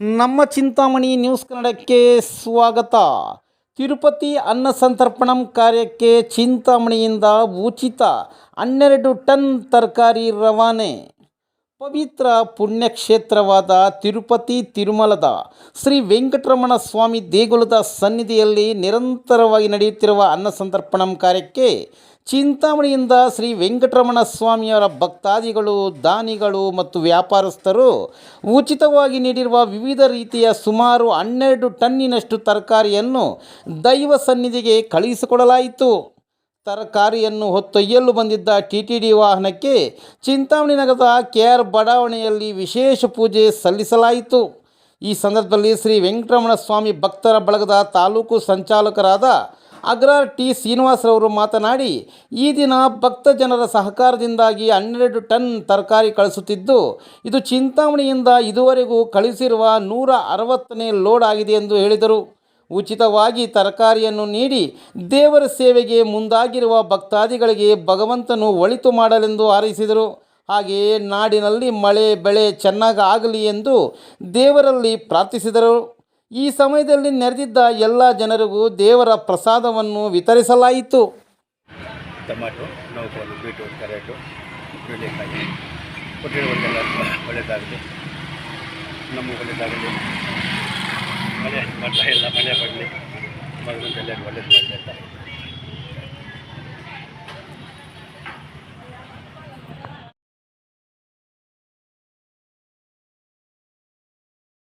ನಮ್ಮ ಚಿಂತಾಮಣಿ ನ್ಯೂಸ್ ಕನ್ನಡಕ್ಕೆ ಸ್ವಾಗತ. ತಿರುಪತಿ ಅನ್ನ ಸಂತರ್ಪಣಂ ಕಾರ್ಯಕ್ಕೆ ಚಿಂತಾಮಣಿಯಿಂದ ಉಚಿತ ಹನ್ನೆರಡು ಟನ್ ತರಕಾರಿ ರವಾನೆ. ಪವಿತ್ರ ಪುಣ್ಯಕ್ಷೇತ್ರವಾದ ತಿರುಪತಿ ತಿರುಮಲದ ಶ್ರೀ ವೆಂಕಟರಮಣ ಸ್ವಾಮಿ ದೇಗುಲದ ಸನ್ನಿಧಿಯಲ್ಲಿ ನಿರಂತರವಾಗಿ ನಡೆಯುತ್ತಿರುವ ಅನ್ನ ಸಂತರ್ಪಣಂ ಕಾರ್ಯಕ್ಕೆ ಚಿಂತಾಮಣಿಯಿಂದ ಶ್ರೀ ವೆಂಕಟರಮಣ ಸ್ವಾಮಿಯವರ ಭಕ್ತಾದಿಗಳು, ದಾನಿಗಳು ಮತ್ತು ವ್ಯಾಪಾರಸ್ಥರು ಉಚಿತವಾಗಿ ನೀಡಿರುವ ವಿವಿಧ ರೀತಿಯ ಸುಮಾರು ಹನ್ನೆರಡು ಟನ್ನಿನಷ್ಟು ತರಕಾರಿಯನ್ನು ದೈವ ಸನ್ನಿಧಿಗೆ ಕಳುಹಿಸಿಕೊಡಲಾಯಿತು. ತರಕಾರಿಯನ್ನು ಹೊತ್ತೊಯ್ಯಲು ಬಂದಿದ್ದ ಟಿ ಟಿ ಡಿ ವಾಹನಕ್ಕೆ ಚಿಂತಾಮಣಿ ನಗರದ ಕೆ ಆರ್ ಬಡಾವಣೆಯಲ್ಲಿ ವಿಶೇಷ ಪೂಜೆ ಸಲ್ಲಿಸಲಾಯಿತು. ಈ ಸಂದರ್ಭದಲ್ಲಿ ಶ್ರೀ ವೆಂಕಟರಮಣ ಸ್ವಾಮಿ ಭಕ್ತರ ಬಳಗದ ತಾಲೂಕು ಸಂಚಾಲಕರಾದ ಅಗ್ರಾರ್ ಟಿ ಶ್ರೀನಿವಾಸರವರು ಮಾತನಾಡಿ, ಈ ದಿನ ಭಕ್ತ ಜನರ ಸಹಕಾರದಿಂದಾಗಿ ಹನ್ನೆರಡು ಟನ್ ತರಕಾರಿ ಕಳಿಸುತ್ತಿದ್ದು, ಇದು ಚಿಂತಾಮಣಿಯಿಂದ ಇದುವರೆಗೂ ಕಳಿಸಿರುವ ನೂರ ಅರವತ್ತನೇ ಲೋಡ್ ಆಗಿದೆ ಎಂದು ಹೇಳಿದರು. ಉಚಿತವಾಗಿ ತರಕಾರಿಯನ್ನು ನೀಡಿ ದೇವರ ಸೇವೆಗೆ ಮುಂದಾಗಿರುವ ಭಕ್ತಾದಿಗಳಿಗೆ ಭಗವಂತನು ಒಳಿತು ಮಾಡಲೆಂದು ಹಾರೈಸಿದರು ಹಾಗೆಯೇ ನಾಡಿನಲ್ಲಿ ಮಳೆ, ಬೆಳೆ ಚೆನ್ನಾಗಿ ಆಗಲಿ ಎಂದು ದೇವರಲ್ಲಿ ಪ್ರಾರ್ಥಿಸಿದರು. ಈ ಸಮಯದಲ್ಲಿ ನೆರೆದಿದ್ದ ಎಲ್ಲ ಜನರಿಗೂ ದೇವರ ಪ್ರಸಾದವನ್ನು ವಿತರಿಸಲಾಯಿತು. ಟೊಮ್ಯಾಟೊ ನೋಕೋಲು ಬೀಟ್ರೂಟ್, ಕ್ಯಾರೆಟು ಒಳ್ಳೆಯದಾಗಲಿ, ನಮ್ಮ ಒಳ್ಳೆಯದಾಗಲಿ. ಎಲ್ಲ ಮನೆ ಬರಲಿ ಎಲ್ಲ ಒಳ್ಳೇದು ಮಾಡಲಿ ಅಂತ